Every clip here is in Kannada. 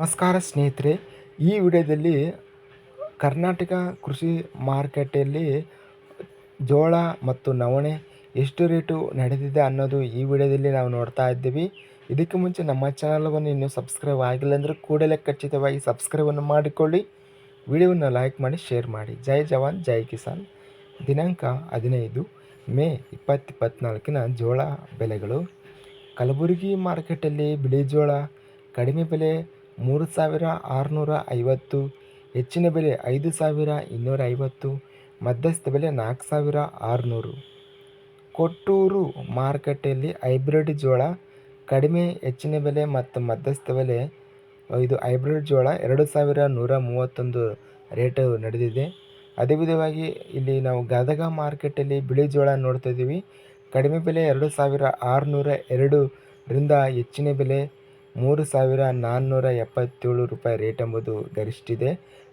ನಮಸ್ಕಾರ ಸ್ನೇಹಿತರೆ, ಈ ವಿಡಿಯೋದಲ್ಲಿ ಕರ್ನಾಟಕ ಕೃಷಿ ಮಾರುಕಟ್ಟೆಯಲ್ಲಿ ಜೋಳ ಮತ್ತು ನವಣೆ ಎಷ್ಟು ರೇಟು ನಡೆದಿದೆ ಅನ್ನೋದು ಈ ವಿಡಿಯೋದಲ್ಲಿ ನಾವು ನೋಡ್ತಾ ಇದ್ದೀವಿ. ಇದಕ್ಕೆ ಮುಂಚೆ ನಮ್ಮ ಚಾನಲನ್ನು ಇನ್ನೂ ಸಬ್ಸ್ಕ್ರೈಬ್ ಆಗಿಲ್ಲ ಅಂದರೆ ಕೂಡಲೇ ಖಚಿತವಾಗಿ ಸಬ್ಸ್ಕ್ರೈಬನ್ನು ಮಾಡಿಕೊಳ್ಳಿ. ವಿಡಿಯೋವನ್ನು ಲೈಕ್ ಮಾಡಿ, ಶೇರ್ ಮಾಡಿ. ಜೈ ಜವಾನ್, ಜೈ ಕಿಸಾನ್. ದಿನಾಂಕ ಹದಿನೈದು ಮೇ ಇಪ್ಪತ್ತು ಇಪ್ಪತ್ತ್ನಾಲ್ಕಿನ ಜೋಳ ಬೆಲೆಗಳು. ಕಲಬುರಗಿ ಮಾರ್ಕೆಟಲ್ಲಿ ಬಿಳಿ ಜೋಳ, ಕಡಿಮೆ ಬೆಲೆ ಮೂರು ಸಾವಿರ ಆರುನೂರ ಐವತ್ತು, ಹೆಚ್ಚಿನ ಬೆಲೆ ಐದು ಸಾವಿರ ಇನ್ನೂರ ಐವತ್ತು ಮಧ್ಯಸ್ಥ ಬೆಲೆ ನಾಲ್ಕು ಸಾವಿರ ಆರುನೂರು. ಕೊಟ್ಟೂರು ಮಾರುಕಟ್ಟೆಯಲ್ಲಿ ಹೈಬ್ರಿಡ್ ಜೋಳ ಕಡಿಮೆ, ಹೆಚ್ಚಿನ ಬೆಲೆ ಮತ್ತು ಮಧ್ಯಸ್ಥ ಬೆಲೆ, ಇದು ಹೈಬ್ರಿಡ್ ಜೋಳ ಎರಡು ಸಾವಿರ ನೂರ ಮೂವತ್ತೊಂದು ರೇಟು ನಡೆದಿದೆ. ಅದೇ ವಿಧವಾಗಿ ಇಲ್ಲಿ ನಾವು ಗದಗ ಮಾರ್ಕೆಟಲ್ಲಿ ಬಿಳಿ ಜೋಳ ನೋಡ್ತಾ ಇದ್ದೀವಿ. ಕಡಿಮೆ ಬೆಲೆ ಎರಡು ಸಾವಿರ ಆರುನೂರ ಎರಡರಿಂದ ಹೆಚ್ಚಿನ ಬೆಲೆ ಮೂರು ಸಾವಿರ ನಾನ್ನೂರ ಎಪ್ಪತ್ತೇಳು ರೂಪಾಯಿ ರೇಟ್ ಎಂಬುದು ಗರಿಷ್ಠಿದೆ.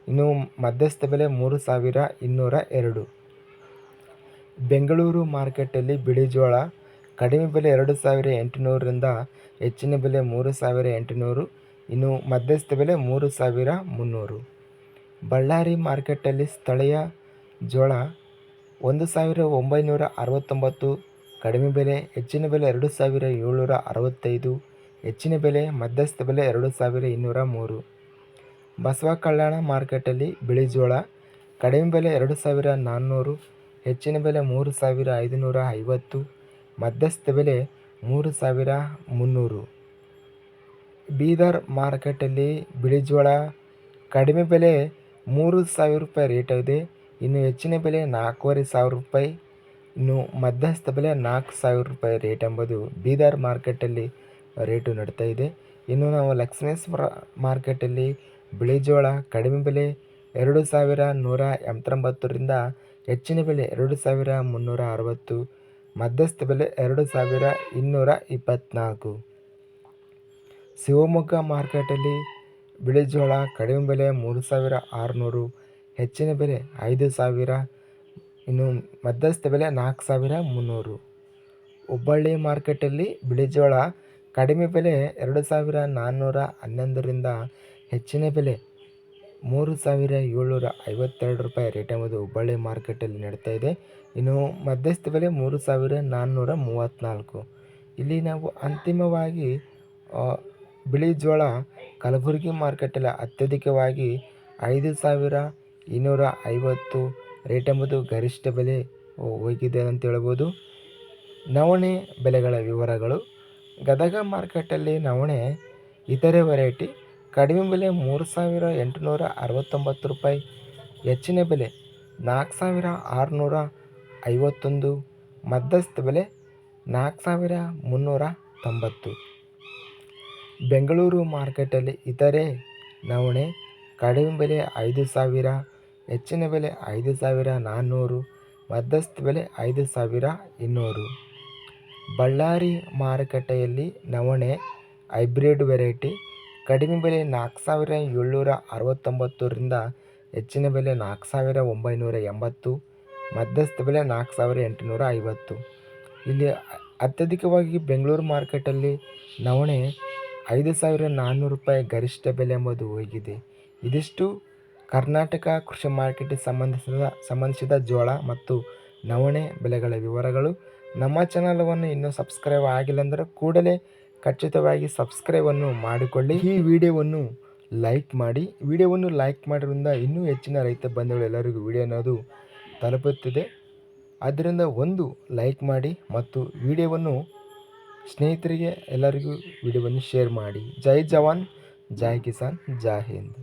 ಇನ್ನು ಮಧ್ಯಸ್ಥ ಬೆಲೆ ಮೂರು ಸಾವಿರ ಇನ್ನೂರ ಎರಡು. ಬೆಂಗಳೂರು ಮಾರ್ಕೆಟಲ್ಲಿ ಬಿಳಿ ಜೋಳ, ಕಡಿಮೆ ಬೆಲೆ ಎರಡು ಸಾವಿರ ಎಂಟುನೂರರಿಂದ ಹೆಚ್ಚಿನ ಬೆಲೆ ಮೂರು ಸಾವಿರ ಎಂಟುನೂರು, ಇನ್ನು ಮಧ್ಯಸ್ಥ ಬೆಲೆ ಮೂರು ಸಾವಿರ ಮುನ್ನೂರು. ಬಳ್ಳಾರಿ ಮಾರ್ಕೆಟಲ್ಲಿ ಸ್ಥಳೀಯ ಜೋಳ ಒಂದು ಸಾವಿರ ಒಂಬೈನೂರ ಅರವತ್ತೊಂಬತ್ತು, ಕಡಿಮೆ ಬೆಲೆ ಹೆಚ್ಚಿನ ಬೆಲೆ ಎರಡು ಸಾವಿರ ಏಳ್ನೂರ ಅರವತ್ತೈದು ಹೆಚ್ಚಿನ ಬೆಲೆ, ಮಧ್ಯಸ್ಥ ಬೆಲೆ ಎರಡು ಸಾವಿರ ಇನ್ನೂರ ಮೂರು. ಬಸವ ಕಲ್ಯಾಣ ಮಾರ್ಕೆಟಲ್ಲಿ ಬಿಳಿ ಜೋಳ, ಕಡಿಮೆ ಬೆಲೆ ಎರಡು ಸಾವಿರ ನಾನ್ನೂರು, ಹೆಚ್ಚಿನ ಬೆಲೆ ಮೂರು ಸಾವಿರ ಐದುನೂರ ಐವತ್ತು, ಮಧ್ಯಸ್ಥ ಬೆಲೆ ಮೂರು ಸಾವಿರ ಮುನ್ನೂರು. ಬೀದರ್ ಮಾರ್ಕೆಟಲ್ಲಿ ಬಿಳಿ ಜೋಳ, ಕಡಿಮೆ ಬೆಲೆ ಮೂರು ಸಾವಿರ ರೂಪಾಯಿ ರೇಟ್ ಇದೆ, ಇನ್ನು ಹೆಚ್ಚಿನ ಬೆಲೆ ನಾಲ್ಕೂವರೆ ಸಾವಿರ ರೂಪಾಯಿ, ಇನ್ನು ಮಧ್ಯಸ್ಥ ಬೆಲೆ ನಾಲ್ಕು ಸಾವಿರ ರೂಪಾಯಿ ರೇಟ್ ಎಂಬುದು ಬೀದರ್ ಮಾರ್ಕೆಟಲ್ಲಿ ರೇಟು ನಡೀತಾ ಇದೆ. ಇನ್ನು ನಾವು ಲಕ್ಷ್ಮೇಶ್ವರ ಮಾರ್ಕೆಟಲ್ಲಿ ಬಿಳಿ ಜೋಳ ಕಡಿಮೆ ಬೆಲೆ ಎರಡು ಸಾವಿರ ನೂರ ಎಂಬತ್ತೊಂಬತ್ತರಿಂದ ಹೆಚ್ಚಿನ ಬೆಲೆ ಎರಡು ಸಾವಿರ ಮುನ್ನೂರ ಅರವತ್ತು, ಮಧ್ಯಸ್ಥ ಬೆಲೆ ಎರಡು ಸಾವಿರ ಇನ್ನೂರ ಇಪ್ಪತ್ತ್ನಾಲ್ಕು ಶಿವಮೊಗ್ಗ ಮಾರ್ಕೆಟಲ್ಲಿ ಬಿಳಿ ಜೋಳ ಕಡಿಮೆ ಬೆಲೆ ಮೂರು ಸಾವಿರ ಆರುನೂರು, ಹೆಚ್ಚಿನ ಬೆಲೆ ಐದು ಸಾವಿರ, ಇನ್ನು ಮಧ್ಯಸ್ಥ ಬೆಲೆ ನಾಲ್ಕು ಸಾವಿರ ಮುನ್ನೂರು. ಹುಬ್ಬಳ್ಳಿ ಮಾರ್ಕೆಟಲ್ಲಿ ಬಿಳಿ ಜೋಳ ಕಡಿಮೆ ಬೆಲೆ ಎರಡು ಸಾವಿರ ನಾನ್ನೂರ ಹನ್ನೊಂದರಿಂದ ಹೆಚ್ಚಿನ ಬೆಲೆ ಮೂರು ಸಾವಿರ ಏಳ್ನೂರ ಐವತ್ತೆರಡು ರೂಪಾಯಿ ರೇಟ್ ಎಂಬುದು ಹುಬ್ಬಳ್ಳಿ ಮಾರ್ಕೆಟಲ್ಲಿ ನಡೀತಾ ಇದೆ. ಇನ್ನು ಮಧ್ಯಸ್ಥ ಬೆಲೆ ಮೂರು ಸಾವಿರ ನಾನ್ನೂರ ಮೂವತ್ತ್ನಾಲ್ಕು. ಇಲ್ಲಿ ನಾವು ಅಂತಿಮವಾಗಿ ಬಿಳಿ ಜೋಳ ಕಲಬುರಗಿ ಮಾರ್ಕೆಟಲ್ಲಿ ಅತ್ಯಧಿಕವಾಗಿ ಐದು ಸಾವಿರ ಇನ್ನೂರ ಐವತ್ತು ರೇಟ್ ಎಂಬುದು ಗರಿಷ್ಠ ಬೆಲೆ ಹೋಗಿದೆ ಅಂತ ಹೇಳ್ಬೋದು. ನವಣೆ ಬೆಲೆಗಳ ವಿವರಗಳು. ಗದಗ ಮಾರ್ಕೆಟಲ್ಲಿ ನವಣೆ, ಇತರೆ ವೆರೈಟಿ ಕಡಿಮೆ ಬೆಲೆ ಮೂರು ಸಾವಿರ ಎಂಟುನೂರ ಅರವತ್ತೊಂಬತ್ತು ರೂಪಾಯಿ, ಹೆಚ್ಚಿನ ಬೆಲೆ ನಾಲ್ಕು ಸಾವಿರ ಆರುನೂರ ಐವತ್ತೊಂದು, ಮಧ್ಯಸ್ಥ ಬೆಲೆ ನಾಲ್ಕು ಸಾವಿರ ಮುನ್ನೂರ ತೊಂಬತ್ತು. ಬೆಂಗಳೂರು ಮಾರ್ಕೆಟಲ್ಲಿ ಇತರೆ ನವಣೆ, ಕಡಿಮೆ ಬೆಲೆ ಐದು ಸಾವಿರ, ಹೆಚ್ಚಿನ ಬೆಲೆ ಐದು ಸಾವಿರ ನಾನ್ನೂರು, ಮಧ್ಯಸ್ಥ ಬೆಲೆ ಐದು ಸಾವಿರ ಇನ್ನೂರು. ಬಳ್ಳಾರಿ ಮಾರುಕಟ್ಟೆಯಲ್ಲಿ ನವಣೆ ಹೈಬ್ರಿಡ್ ವೆರೈಟಿ. ಕಡಿಮೆ ಬೆಲೆ ನಾಲ್ಕು ಸಾವಿರ ಏಳ್ನೂರ ಅರವತ್ತೊಂಬತ್ತರಿಂದ ಹೆಚ್ಚಿನ ಬೆಲೆ ನಾಲ್ಕು ಸಾವಿರ ಒಂಬೈನೂರ ಎಂಬತ್ತು, ಮಧ್ಯಸ್ಥ ಬೆಲೆ ನಾಲ್ಕು ಸಾವಿರ ಎಂಟುನೂರ ಐವತ್ತು. ಇಲ್ಲಿ ಅತ್ಯಧಿಕವಾಗಿ ಬೆಂಗಳೂರು ಮಾರ್ಕೆಟಲ್ಲಿ ನವಣೆ ಐದು ಸಾವಿರ ನಾನ್ನೂರು ರೂಪಾಯಿ ಗರಿಷ್ಠ ಬೆಲೆ ಎಂಬುದು ಹೋಗಿದೆ. ಇದಿಷ್ಟು ಕರ್ನಾಟಕ ಕೃಷಿ ಮಾರ್ಕೆಟಿಗೆ ಸಂಬಂಧಿಸಿದ ಸಂಬಂಧಿಸಿದ ಜೋಳ ಮತ್ತು ನವಣೆ ಬೆಲೆಗಳ ವಿವರಗಳು. ನಮ್ಮ ಚಾನಲವನ್ನು ಇನ್ನೂ ಸಬ್ಸ್ಕ್ರೈಬ್ ಆಗಿಲ್ಲ ಅಂದರೆ ಕೂಡಲೇ ಖಚಿತವಾಗಿ ಸಬ್ಸ್ಕ್ರೈಬನ್ನು ಮಾಡಿಕೊಳ್ಳಿ. ಈ ವಿಡಿಯೋವನ್ನು ಲೈಕ್ ಮಾಡಿ. ವಿಡಿಯೋವನ್ನು ಲೈಕ್ ಮಾಡೋದ್ರಿಂದ ಇನ್ನೂ ಹೆಚ್ಚಿನ ರೈತ ಬಂಧುಗಳು ಎಲ್ಲರಿಗೂ ವಿಡಿಯೋ ಅನ್ನೋದು ತಲುಪುತ್ತಿದೆ. ಆದ್ದರಿಂದ ಒಂದು ಲೈಕ್ ಮಾಡಿ ಮತ್ತು ವಿಡಿಯೋವನ್ನು ಸ್ನೇಹಿತರಿಗೆ ಎಲ್ಲರಿಗೂ ವಿಡಿಯೋವನ್ನು ಶೇರ್ ಮಾಡಿ. ಜೈ ಜವಾನ್, ಜೈ ಕಿಸಾನ್, ಜೈ ಹಿಂದ್.